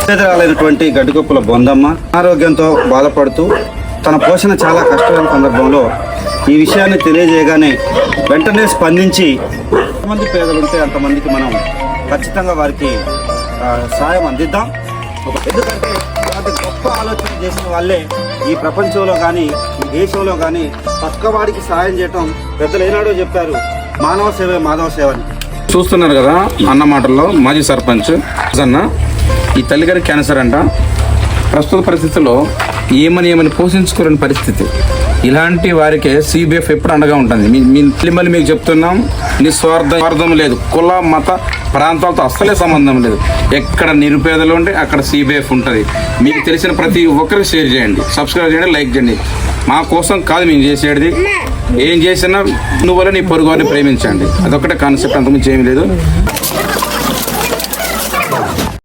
పేదరాలైనటువంటి గడ్డికొప్పుల బొందమ్మ ఆరోగ్యంతో బాధపడుతూ తన పోషణ చాలా కష్టమైన సందర్భంలో ఈ విషయాన్ని తెలియజేయగానే వెంటనే స్పందించి ఎంతమంది పేదలు ఉంటే అంతమందికి మనం ఖచ్చితంగా వారికి సాయం అందిద్దాం. ఎందుకంటే అది గొప్ప ఆలోచన చేసిన వాళ్ళే ఈ ప్రపంచంలో కానీ ఈ దేశంలో కానీ పక్కవాడికి సాయం చేయటం పెద్దలు ఏనాడో చెప్పారు మానవ సేవే మాధవ సేవ అని. చూస్తున్నారు కదా అన్న మాటల్లో మాజీ సర్పంచ్ అన్న ఈ తల్లిగారి క్యాన్సర్ అంట. ప్రస్తుత పరిస్థితుల్లో ఏమని ఏమని పోషించుకోలేని పరిస్థితి. ఇలాంటి వారికి సిబిఎఫ్ ఎప్పుడు అండగా ఉంటుంది? మీ మీ మీకు చెప్తున్నాం నిస్వార్థ స్వార్థం లేదు. కుల మత ప్రాంతాలతో అస్సలే సంబంధం లేదు. ఎక్కడ నిరుపేదలు ఉంటే అక్కడ సిబిఎఫ్ ఉంటుంది. మీకు తెలిసిన ప్రతి ఒక్కరికి షేర్ చేయండి. సబ్స్క్రైబ్ చేయండి లైక్ చేయండి. మా కోసం కాదు మేము చేసేది. ఏం చేసినా నువ్వు నీ పొరుగు వారిని ప్రేమించండి. అదొకటే కాన్సెప్ట్ అంతకుమించి ఏమీ లేదు.